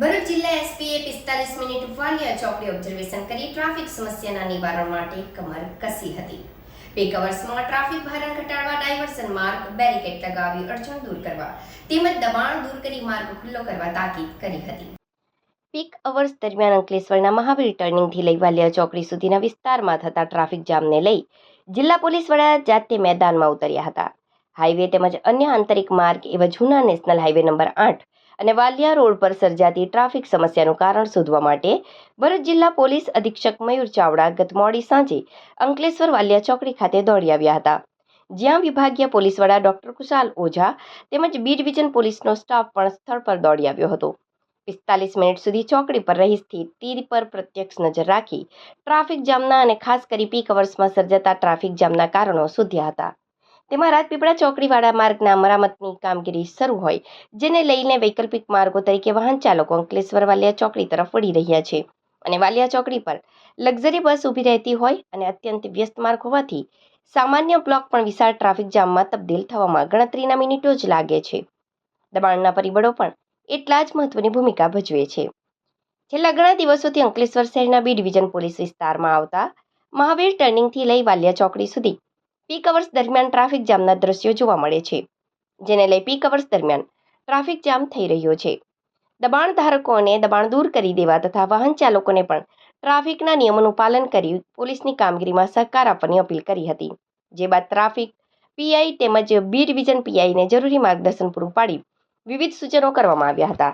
ભરૂચ જિલ્લા એસપીએ પિસ્તાલીસ મિનિટ વાલિયા ચોકડી ઓબ્ઝર્વેશન કરી ટ્રાફિક સમસ્યાના નિવારણ માટે કમર કસી હતી. પીક અવર્સમાં ટ્રાફિક ભારણ ઘટાડવા ડાયવર્સન માર્ગ બેરિકેડ લગાવી અડચણ દૂર કરવા તેમજ દબાણ દૂર કરી માર્ગ ખુલ્લો કરવા તાકીદ કરી હતી. પીક અવર્સ દરમિયાન અંકલેશ્વરના મહાવીર ટર્નિંગથી લઈ વાલિયા ચોકડી સુધીના વિસ્તારમાં થતા ટ્રાફિક જામને લઈ જિલ્લા પોલીસ વડા જાતે મેદાનમાં ઉતર્યા હતા. હાઈવે તેમજ અન્ય આંતરિક માર્ગ એવા જૂના નેશનલ હાઈવે નંબર આઠ અને વાલિયા રોડ પર સર્જાતી ટ્રાફિક સમસ્યાનું કારણ શોધવા માટે ભરૂચ જિલ્લા પોલીસ અધિક્ષક મયુર ચાવડા ગત મોડી સાંજે અંકલેશ્વર વાલિયા ચોકડી ખાતે દોડી આવ્યા હતા. જ્યાં વિભાગીય પોલીસ વડા ડોક્ટર કુશાલ ઓઝા તેમજ બી ડિવિઝન પોલીસનો સ્ટાફ પણ સ્થળ પર દોડી આવ્યો હતો. પિસ્તાલીસ મિનિટ સુધી ચોકડી પર રહી સ્થિત તીર પર પ્રત્યક્ષ નજર રાખી ટ્રાફિક જામના અને ખાસ કરી પીક અવર્સમાં સર્જાતા ટ્રાફિક જામના કારણો શોધ્યા હતા. તેમાં રાજપીપળા ચોકડીવાળા માર્ગના મરામતની કામગીરી શરૂ હોય, જેને લઈને વૈકલ્પિક માર્ગો તરીકે વાહન ચાલકો અંકલેશ્વર વાલિયા ચોકડી તરફ વળી રહ્યા છે. અને વાલિયા ચોકડી પર લક્ઝરી બસ ઊભી રહેતી હોય અને અત્યંત વ્યસ્ત માર્ગ હોવાથી સામાન્ય બ્લોક પણ વિશાળ ટ્રાફિક જામમાં તબદીલ થવામાં ગણતરીના મિનિટો જ લાગે છે. દબાણના પરિબળો પણ એટલા જ મહત્વની ભૂમિકા ભજવે છે. છેલ્લા ઘણા દિવસોથી અંકલેશ્વર શહેરના બી ડિવિઝન પોલીસ વિસ્તારમાં આવતા મહાવીર ટર્નિંગથી લઈ વાલિયા ચોકડી સુધી પીક અવર્સ દરમિયાન ટ્રાફિક જામના દ્રશ્યો જોવા મળે છે, જેને લઈ પીક અવર્સ દરમિયાન ટ્રાફિક જામ થઈ રહ્યો છે. દબાણ ધારકોને દબાણ દૂર કરી દેવા તથા વાહન ચાલકોને પણ ટ્રાફિકના નિયમોનું પાલન કરી પોલીસની કામગીરીમાં સહકાર આપવાની અપીલ કરી હતી, જે બાદ ટ્રાફિક પીઆઈ તેમજ બી ડિવિઝન પીઆઈને જરૂરી માર્ગદર્શન પૂરું પાડી વિવિધ સૂચનો કરવામાં આવ્યા હતા.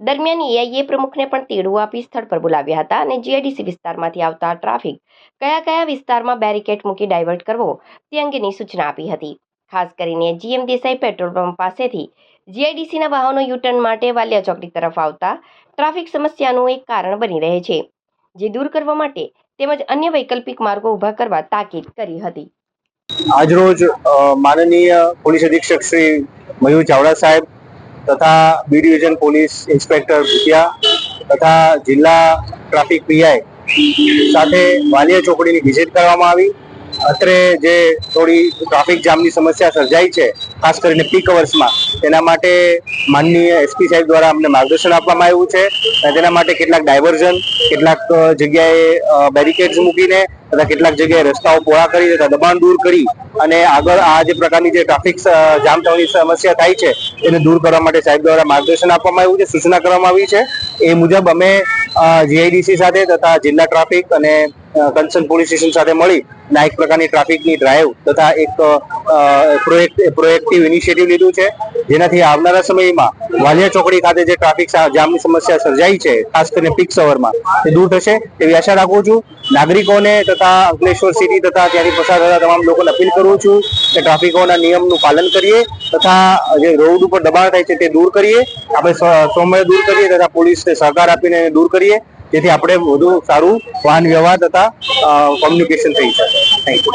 દરમિયાન એઆઈએ પ્રમુખને પણ તેડું આપી સ્થળ પર બોલાવ્યા હતા અને જીઆઈડીસી વિસ્તારમાંથી આવતા ટ્રાફિક કયા કયા વિસ્તારમાં બેરિકેડ મૂકી ડાયવર્ટ કરવો તે અંગેની સૂચના આપી હતી. ખાસ કરીને જીએમ દેસાઈ પેટ્રોલ પંપ પાસેથી જીઆઈડીસીના વાહનો યુટર્ન માટે વાલિયા ચોકડી તરફ આવતા ટ્રાફિક સમસ્યાનું એક કારણ બની રહે છે, જે દૂર કરવા માટે તેમજ અન્ય વૈકલ્પિક માર્ગો ઊભા કરવા તાકીદ કરી હતી. આજરોજ માનનીય પોલીસ અધિક્ષક શ્રી મયુર ચાવડા સાહેબ તથા B division police inspector Bhutiya તથા જિલ્લા ટ્રાફિક પીઆઈ સાથે વાલિયા ચોકડીની વિઝિટ કરવામાં આવી. અત્રે જે થોડી ટ્રાફિક જામની સમસ્યા સર્જાઈ છે, ખાસ કરીને પીક અવર્સમાં તેના માટે માનનીય એસપી સાહેબ દ્વારા અમને માર્ગદર્શન આપવામાં આવ્યું છે અને તેના માટે કેટલાક ડાયવર્ઝન કેટલાક જગ્યાએ બેરિકેડ્સ મૂકીને તથા કેટલાક જગ્યાએ રસ્તાઓ પહોળા કરી તથા દબાણ દૂર કરી અને આગળ આ જે પ્રકારની જે ટ્રાફિક જામ થવાની સમસ્યા થાય છે એને દૂર કરવા માટે સાહેબ દ્વારા માર્ગદર્શન આપવામાં આવ્યું છે, સૂચના કરવામાં આવી છે. એ મુજબ અમે જીઆઈડીસી સાથે તથા જિલ્લા ટ્રાફિક અને કન્સર્ન પોલીસ સ્ટેશન સાથે મળી આ એક પ્રકારની ટ્રાફિકની ડ્રાઈવ તથા એક પ્રોએક્ટિવ ઇનિશિયેટિવ લીધું છે. જેનાથી આવનારા સમયમાં વાલિયા ચોકડી ખાતે જે ટ્રાફિક જામની સમસ્યા સર્જાઈ છે, ખાસ કરીને પીક સવરમાં તે દૂર થશે. એવી આશા રાખું છું. નાગરિકોને તથા અંકલેશ્વર સિટી તથા ત્યાંથી પસાર થતા તમામ લોકોને અપીલ કરું છું કે ટ્રાફિકોના નિયમનું પાલન કરીએ તથા જે રોડ ઉપર દબાણ થાય છે તે દૂર કરીએ. આપણે સૌમ્ય દૂર કરીએ તથા પોલીસને સહકાર આપીને દૂર કરીએ. જેથી આપણે વધુ સારું વાહન વ્યવહાર તથા કોમ્યુનિકેશન થઈ શકે. Thank you